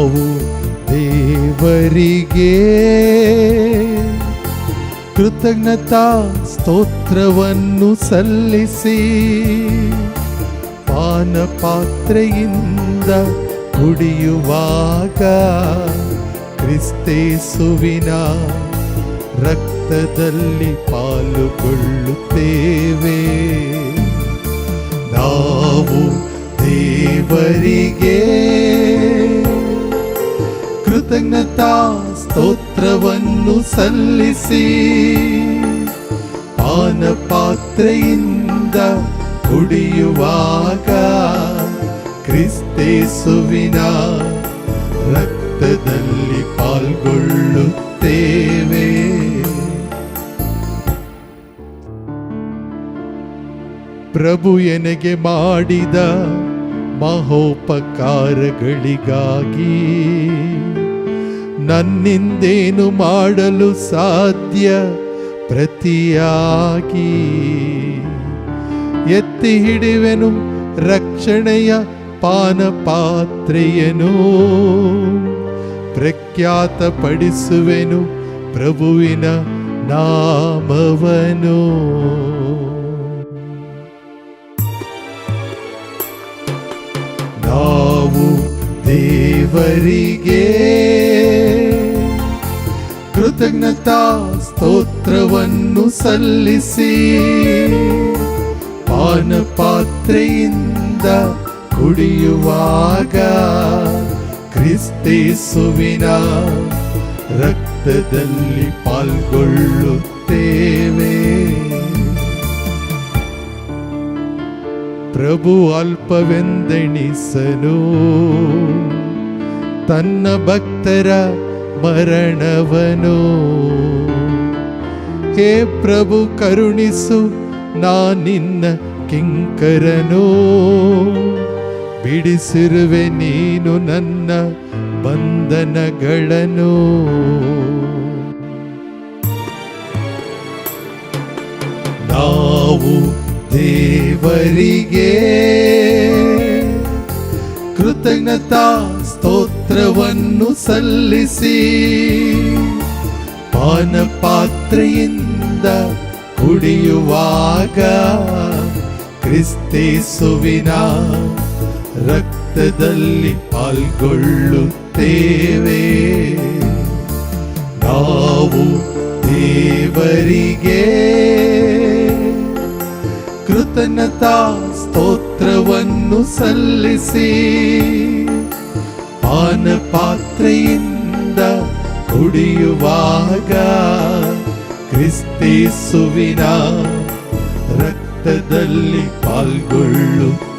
ನಾವು ದೇವರಿಗೆ. ಕೃತಜ್ಞತಾ ಸ್ತೋತ್ರವನ್ನು ಸಲ್ಲಿಸಿ. ಪಾನ ಪಾತ್ರೆಯಿಂದ ಕುಡಿಯುವಾಗ ಕ್ರಿಸ್ತೇಸುವಿನ ರಕ್ತದಲ್ಲಿ ಪಾಲುಗೊಳ್ಳುತ್ತೇವೆ. ನಾವು ದೇವರಿಗೆ ಕೃತಜ್ಞತಾ ಸ್ತೋತ್ರವನ್ನು ಸಲ್ಲಿಸಿ ಪಾನ ಪಾತ್ರೆಯಿಂದ ಕುಡಿಯುವಾಗ ಕ್ರಿಸ್ತೇಸುವಿನ ರಕ್ತದಲ್ಲಿ ಪಾಲ್ಗೊಳ್ಳುತ್ತೇವೆ. ಪ್ರಭು ಎನಗೆ ಮಾಡಿದ ಮಹೋಪಕಾರಗಳಿಗಾಗಿ ನನ್ನಿಂದೇನು ಮಾಡಲು ಸಾಧ್ಯ? ಪ್ರತಿಯಾಗಿ ಎತ್ತಿ ಹಿಡಿವೆನು ರಕ್ಷಣೆಯ ಪಾನಪಾತ್ರೆಯನು. ಪ್ರಖ್ಯಾತ ಪ್ರಖ್ಯಾತಪಡಿಸುವೆನು ಪ್ರಭುವಿನ ನಾಮವನು. ನಾವು ದೇವರಿಗೆ ಕೃತಜ್ಞತಾ ಸ್ತೋತ್ರವನ್ನು ಸಲ್ಲಿಸಿ. ಪಾನ ಪಾತ್ರೆಯಿಂದ ಕುಡಿಯುವಾಗ ಕ್ರಿಸ್ತೇಸುವಿನ ರಕ್ತದಲ್ಲಿ ಪಾಲ್ಗೊಳ್ಳುತ್ತೇವೆ. ಪ್ರಭು ಅಲ್ಪವೆಂದೆಣಿಸಲು ತನ್ನ ಭಕ್ತರ ಮರಣವನು. ಹೇ ಪ್ರಭು ಕರುಣಿಸು ನಾನಿನ್ನ ಕಿಂಕರನು. ಬಿಡಿಸಿರುವೆ ನೀನು ನನ್ನ ಬಂಧನಗಳನ್ನು ನಾವು ದೇವರಿಗೆ ಕೃತಜ್ಞತಾ ಸ್ತೋತ್ರವನ್ನು ಸಲ್ಲಿಸಿ. ಪಾನ ಪಾತ್ರೆಯಿಂದ ಕುಡಿಯುವಾಗ ಕ್ರಿಸ್ತೇಸುವಿನ ರಕ್ತದಲ್ಲಿ ಪಾಲ್ಗೊಳ್ಳುತ್ತೇವೆ. ನಾವು ದೇವರಿಗೆ ಕೃತಜ್ಞತಾ ಸ್ತೋತ್ರವನ್ನು ಸಲ್ಲಿಸಿ ಪಾನ ಪಾತ್ರೆಯಿಂದ ಕುಡಿಯುವಾಗ ಕ್ರಿಸ್ತೇಸುವಿನ ರಕ್ತದಲ್ಲಿ ಪಾಲ್ಗೊಳ್ಳುತ್ತೇವೆ.